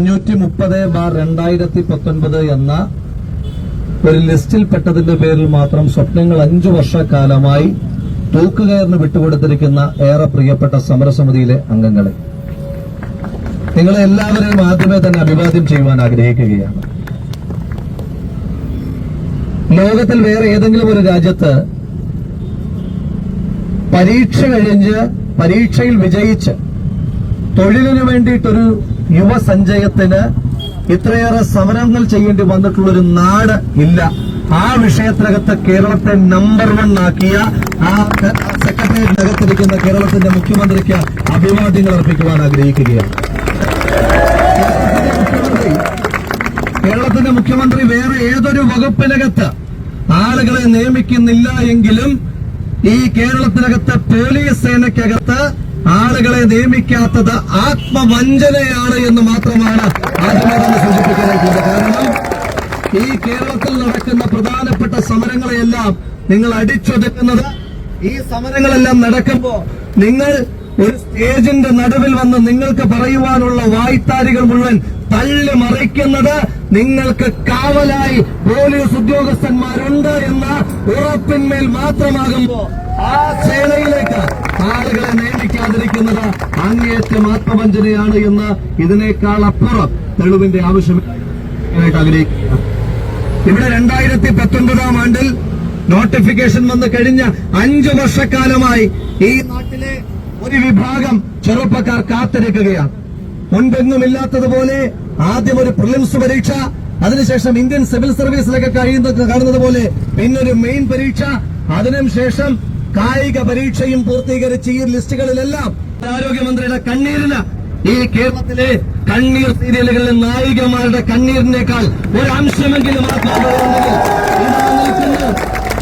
അഞ്ഞൂറ്റി മുപ്പത് ബാർ രണ്ടായിരത്തി പത്തൊൻപത് എന്ന ഒരു ലിസ്റ്റിൽപ്പെട്ടതിന്റെ പേരിൽ മാത്രം സ്വപ്നങ്ങൾ അഞ്ചു വർഷക്കാലമായി തൂക്കുകയറിന് വിട്ടുകൊടുത്തിരിക്കുന്ന ഏറെ പ്രിയപ്പെട്ട സമരസമിതിയിലെ അംഗങ്ങളെ. നിങ്ങളെ എല്ലാവരെയും ആദ്യമേ തന്നെ അഭിവാദ്യം ചെയ്യുവാൻ ആഗ്രഹിക്കുകയാണ്. ലോകത്തിൽ വേറെ ഏതെങ്കിലും ഒരു രാജ്യത്ത് പരീക്ഷ കഴിഞ്ഞ് പരീക്ഷയിൽ വിജയിച്ച് തൊഴിലിനു വേണ്ടിയിട്ടൊരു യുവസഞ്ചയത്തിന് ഇത്രയേറെ സമരങ്ങൾ ചെയ്യേണ്ടി വന്നിട്ടുള്ളൊരു നാട് ഇല്ല. ആ വിഷയത്തിനകത്ത് കേരളത്തെ നമ്പർ വൺ ആക്കിയ ആ സെക്രട്ടേറിയറ്റിനകത്തിരിക്കുന്ന കേരളത്തിന്റെ മുഖ്യമന്ത്രിക്ക് അഭിവാദ്യങ്ങൾ അർപ്പിക്കുവാൻ ആഗ്രഹിക്കുകയാണ്. കേരളത്തിന്റെ മുഖ്യമന്ത്രി വേറെ ഏതൊരു വകുപ്പിനകത്ത് ആളുകളെ നിയമിക്കുന്നില്ല എങ്കിലും ഈ കേരളത്തിനകത്ത് പോലീസ് സേനയ്ക്കകത്ത് ആളുകളെ നിയമിക്കാത്തത് ആത്മവഞ്ചനയാണ് എന്ന് മാത്രമാണ് ആദ്യമേ സൂചിപ്പിക്കാനായിട്ടുള്ളത്. കാരണം ഈ കേരളത്തിൽ നടക്കുന്ന പ്രധാനപ്പെട്ട സമരങ്ങളെയെല്ലാം നിങ്ങൾ അടിച്ചൊതുക്കുന്നത് ഈ സമരങ്ങളെല്ലാം നടക്കുമ്പോ നിങ്ങൾ ഒരു സ്റ്റേജിന്റെ നടുവിൽ വന്ന് നിങ്ങൾക്ക് പറയുവാനുള്ള വായ്ത്താരികൾ മുഴുവൻ തള്ളി മറിക്കുന്നത് നിങ്ങൾക്ക് കാവലായി പോലീസ് ഉദ്യോഗസ്ഥന്മാരുണ്ട് എന്ന ഉറപ്പിന്മേൽ മാത്രമാകുമ്പോ ആ സേനയിലേക്ക് ആളുകളെ നിയമിക്കാതിരിക്കുന്നത് അങ്ങേയറ്റം ആത്മവഞ്ചനയാണ് എന്ന് ഇതിനേക്കാൾ അപ്പുറം തെളിവിന്റെ ആവശ്യമായിട്ട് ആഗ്രഹിക്കുക ഇവിടെ രണ്ടായിരത്തി പത്തൊൻപതാം ആണ്ടിൽ നോട്ടിഫിക്കേഷൻ വന്ന് കഴിഞ്ഞ അഞ്ചു വർഷക്കാലമായി ഈ നാട്ടിലെ ഒരു വിഭാഗം ചെറുപ്പക്കാർ കാത്തിരിക്കുകയാണ്. മുൻപെങ്ങുമില്ലാത്തതുപോലെ ആദ്യം ഒരു പ്രിലിംസ് പരീക്ഷ അതിനുശേഷം ഇന്ത്യൻ സിവിൽ സർവീസിലൊക്കെ കഴിയുന്നത് കാണുന്നത് പോലെ പിന്നൊരു മെയിൻ പരീക്ഷ അതിനുശേഷം കായിക പരീക്ഷയും പൂർത്തീകരിച്ച് ഈ ലിസ്റ്റുകളിലെല്ലാം ആരോഗ്യമന്ത്രിയുടെ കണ്ണീരിന് ഈ കേരളത്തിലെ കണ്ണീർ സീരിയലുകളിലെ നായികമാരുടെ കണ്ണീരിനേക്കാൾ ഒരു അംശമെങ്കിലും ആ ഭാഗമുണ്ടെങ്കിൽ ഇതാ നിൽക്കുന്നു.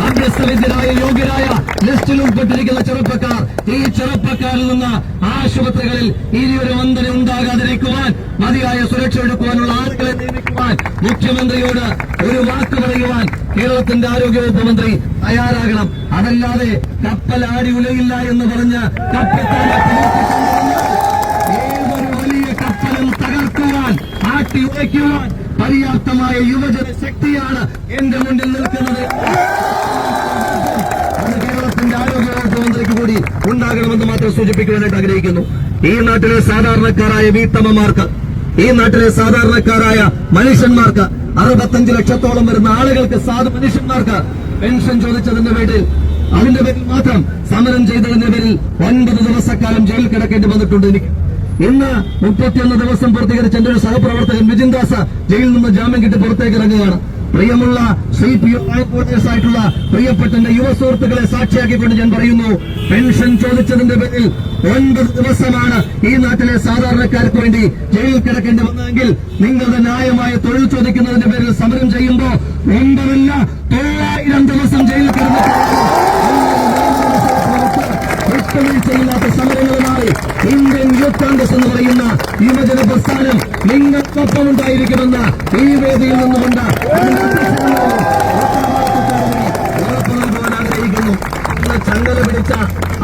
അഭ്യസ്തവിദ്യരായ യോഗ്യരായ ലിസ്റ്റിൽ ഉൾപ്പെട്ടിരിക്കുന്ന ചെറുപ്പക്കാർ ഈ ചെറുപ്പക്കാരിൽ നിന്ന് ആശുപത്രികളിൽ ഇനിയൊരു വന്ദന ഉണ്ടാകാതിരിക്കുവാൻ മതിയായ സുരക്ഷ എടുക്കുവാനുള്ള ആളുകളെ നിയമിക്കുവാൻ മുഖ്യമന്ത്രിയോട് ഒരു വാക്ക് പറയുവാൻ കേരളത്തിന്റെ ആരോഗ്യവകുപ്പ് മന്ത്രി തയ്യാറാകണം. അതല്ലാതെ കപ്പൽ ആടി ഉലയില്ല എന്ന് പറഞ്ഞ് ഏതൊരു വലിയ കപ്പലും തകർക്കുവാൻ ആട്ടി ഉലയ്ക്കുവാൻ പര്യാപ്തമായ യുവജന ശക്തിയാണ് എന്റെ മുന്നിൽ നിൽക്കുന്നത് അത് കേരളത്തിന്റെ ആരോഗ്യവകുപ്പ് മന്ത്രിക്ക് കൂടി ഉണ്ടാകണമെന്ന് മാത്രം സൂചിപ്പിക്കുവാനായിട്ട് ആഗ്രഹിക്കുന്നു. ഈ നാട്ടിലെ സാധാരണക്കാരായ വീട്ടമ്മമാർക്ക് ഈ നാട്ടിലെ സാധാരണക്കാരായ മനുഷ്യന്മാർക്ക് അറുപത്തഞ്ച് ലക്ഷത്തോളം വരുന്ന ആളുകൾക്ക് സാധു മനുഷ്യന്മാർക്ക് പെൻഷൻ ചോദിച്ചതിന്റെ പേരിൽ അതിന്റെ പേരിൽ മാത്രം സമരം ചെയ്തതിന്റെ പേരിൽ ഒൻപത് ദിവസക്കാലം ജയിലിൽ കിടക്കേണ്ടി വന്നിട്ടുണ്ട് എനിക്ക്. ഇന്ന് മുപ്പത്തിയൊന്ന് ദിവസം പൂർത്തീകരിച്ച എന്റെ ഒരു സഹപ്രവർത്തകൻ വിജിൻ ദാസ് ജയിലിൽ നിന്ന് ജാമ്യം കിട്ടി പുറത്തേക്ക് ഇറങ്ങുകയാണ്. പ്രിയമുള്ള സി പി ഓഫീസേഴ്സ് ആയിട്ടുള്ള പ്രിയപ്പെട്ട എന്റെ യുവ സുഹൃത്തുക്കളെ സാക്ഷിയാക്കിക്കൊണ്ട് ഞാൻ പറയുന്നു പെൻഷൻ ചോദിച്ചതിന്റെ പേരിൽ ഒൻപത് ദിവസമാണ് ഈ നാട്ടിലെ സാധാരണക്കാർക്ക് വേണ്ടി ജയിലിൽ കിടക്കേണ്ടി വന്നതെങ്കിൽ നിങ്ങളുടെ ന്യായമായ തൊഴിൽ ചോദിക്കുന്നതിന്റെ പേരിൽ സമരം ചെയ്യുമ്പോൾ ഒൻപതല്ല തൊള്ളായിരം ദിവസം ജയിലിൽ കിടന്നിട്ട് വിട്ടുവീഴ്ചയില്ലാത്ത സമരങ്ങളുമായി ഇന്ത്യൻ യൂത്ത് കോൺഗ്രസ് എന്ന് പറയുന്ന യുവജന പ്രസ്ഥാനം നിങ്ങൾക്കൊപ്പം ഉണ്ടായിരിക്കുമെന്ന് ഈ വേദിയിൽ നിന്നുകൊണ്ട് ചങ്ങല പിടിച്ച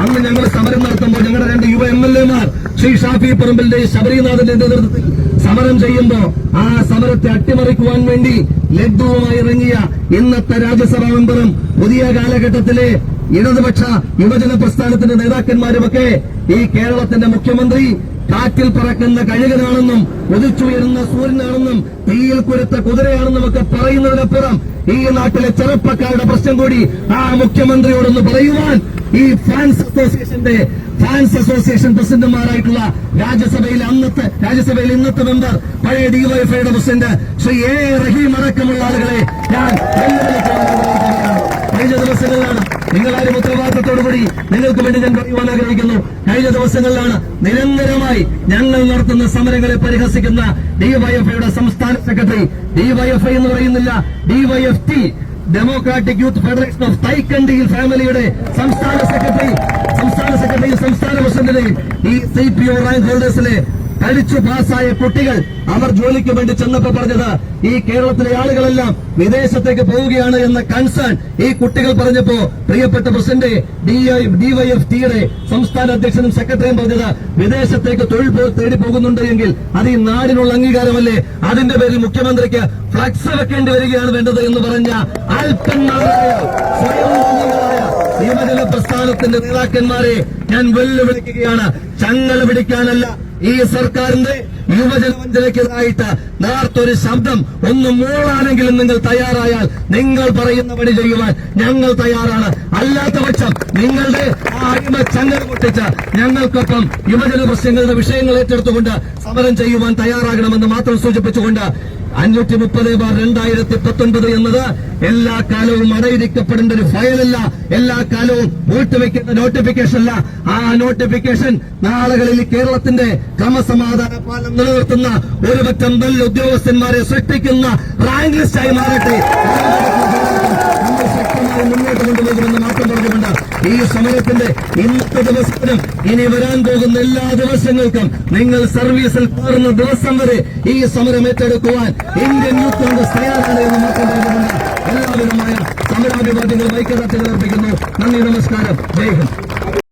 അന്ന് ഞങ്ങൾ സമരം നടത്തുമ്പോൾ ഞങ്ങളുടെ രണ്ട് യുവ എം എൽ എമാർ ശ്രീ ഷാഫി പറമ്പിന്റെ ശബരിനാഥന്റെ നേതൃത്വത്തിൽ സമരം ചെയ്യുമ്പോൾ ആ സമരത്തെ അട്ടിമറിക്കുവാൻ വേണ്ടി ലഡ്ഡുവുമായി ഇറങ്ങിയ ഇന്നത്തെ രാജ്യസഭാ മെമ്പറും പുതിയ കാലഘട്ടത്തിലെ ഇടതുപക്ഷ യുവജന പ്രസ്ഥാനത്തിന്റെ നേതാക്കന്മാരുമൊക്കെ ഈ കേരളത്തിന്റെ മുഖ്യമന്ത്രി കാറ്റിൽ പറക്കുന്ന കഴുകനാണെന്നും ഉദിച്ചുയരുന്ന സൂര്യനാണെന്നും തീയിൽ കുരുത്ത കുതിരയാണെന്നും ഒക്കെ പറയുന്നതിനപ്പുറം ഈ നാട്ടിലെ ചെറുപ്പക്കാരുടെ പ്രശ്നം കൂടി ആ മുഖ്യമന്ത്രിയോടൊന്ന് പറയുവാൻ ഈ ഫാൻസ് അസോസിയേഷന്റെ ഫാൻസ് അസോസിയേഷൻ പ്രസിഡന്റുമാരായിട്ടുള്ള രാജ്യസഭയിൽ അന്നത്തെ രാജ്യസഭയിൽ ഇന്നത്തെ മെമ്പർ പഴയ ഡിവൈഎഫ്ഐയുടെ പ്രസിഡന്റ് ശ്രീ എ റഹീം അടക്കമുള്ള ആളുകളെ ഞാൻ കഴിഞ്ഞ ദിവസങ്ങളിലാണ് നിങ്ങളാരും ഉത്തരവാദിത്തത്തോടുകൂടി നിങ്ങൾക്ക് വേണ്ടി ഞാൻ പറയുവാൻ ആഗ്രഹിക്കുന്നു കഴിഞ്ഞ ദിവസങ്ങളിലാണ് നിരന്തരമായി ഞങ്ങൾ നടത്തുന്ന സമരങ്ങളെ പരിഹസിക്കുന്ന ഡിവൈഎഫ്ഐയുടെ സംസ്ഥാന സെക്രട്ടറി ഡിവൈഎഫ്ഐ എന്ന് പറയുന്നില്ല. DYFI Democratic Youth Federation of തൈക്കണ്ടിയിൽ ഫാമിലിയുടെ സംസ്ഥാന സെക്രട്ടറി സംസ്ഥാന സെക്രട്ടറിയും സംസ്ഥാന പ്രസിഡന്റിനെയും ഈ സി പി ഒ റാങ്ക് ഹോൾഡേഴ്സിലെ പഠിച്ചു പാസ്സായ കുട്ടികൾ അവർ ജോലിക്ക് വേണ്ടി ചെന്നപ്പോ പറഞ്ഞത് ഈ കേരളത്തിലെ ആളുകളെല്ലാം വിദേശത്തേക്ക് പോവുകയാണ് എന്ന കൺസേൺ ഈ കുട്ടികൾ പറഞ്ഞപ്പോ പ്രിയപ്പെട്ട പ്രസിഡന്റ് ഡിവൈഎഫ് ടിയുടെ സംസ്ഥാന അധ്യക്ഷനും സെക്രട്ടറിയും പറഞ്ഞത് വിദേശത്തേക്ക് തൊഴിൽ തേടി പോകുന്നുണ്ട് എങ്കിൽ അത് ഈ നാടിനുള്ള അംഗീകാരമല്ലേ? അതിന്റെ പേരിൽ മുഖ്യമന്ത്രിക്ക് ഫ്ലക്സ് വെക്കേണ്ടി വരികയാണ് വേണ്ടത് എന്ന് പറഞ്ഞ അല്പന്മാരായ സ്വയം പ്രസ്ഥാനത്തിന്റെ നേതാക്കന്മാരെ ഞാൻ വെല്ലുവിളിക്കുകയാണ്. ചങ്ങല പിടിക്കാനല്ല ഈ സർക്കാരിന്റെ യുവജന വഞ്ചനയ്ക്കെതിരായിട്ട് നേർത്തൊരു ശബ്ദം ഒന്ന് മൂളാനെങ്കിലും നിങ്ങൾ തയ്യാറായാൽ നിങ്ങൾ പറയുന്ന പണി ചെയ്യുവാൻ ഞങ്ങൾ തയ്യാറാണ്. അല്ലാത്ത പക്ഷം നിങ്ങളുടെ ആ അടിമ ചങ്ങല പൊട്ടിച്ച് ഞങ്ങൾക്കൊപ്പം യുവജന പ്രശ്നങ്ങളുടെ വിഷയങ്ങൾ ഏറ്റെടുത്തുകൊണ്ട് സമരം ചെയ്യുവാൻ തയ്യാറാകണമെന്ന് മാത്രം സൂചിപ്പിച്ചുകൊണ്ട് അഞ്ഞൂറ്റി മുപ്പത് ബാർ രണ്ടായിരത്തി പത്തൊൻപത് എന്നത് എല്ലാ കാലവും അടയിരിക്കപ്പെടേണ്ട ഒരു ഫയലല്ല. എല്ലാ കാലവും വീട്ടുവെക്കേണ്ട നോട്ടിഫിക്കേഷൻ അല്ല ആ നോട്ടിഫിക്കേഷൻ നാളുകളിൽ കേരളത്തിന്റെ ക്രമസമാധാന പാലം നിലനിർത്തുന്ന ഒരു പറ്റം നല്ല ഉദ്യോഗസ്ഥന്മാരെ സൃഷ്ടിക്കുന്ന റാങ്ക് ലിസ്റ്റായി മാറട്ടെ. ശക്തമായി മുന്നോട്ട് കൊണ്ടുപോകുമെന്ന് മാത്രം ഈ സമരത്തിന്റെ ഇന്നത്തെ ദിവസത്തിനും ഇനി വരാൻ പോകുന്ന എല്ലാ ദിവസങ്ങൾക്കും നിങ്ങൾ സർവീസിൽ കയറുന്ന ദിവസം വരെ ഈ സമരം ഏറ്റെടുക്കുവാൻ ഇന്ത്യൻ യൂത്ത് കോൺഗ്രസ് തയ്യാറാണ് എന്ന് മാത്രം പറഞ്ഞുകൊണ്ട് എല്ലാവിധമായ സമരാഭിവാദ്യങ്ങൾ ഐക്യദാർഢ്യങ്ങൾ അർപ്പിക്കുന്നു. നന്ദി നമസ്കാരം. ജയ് ഹിന്ദ്.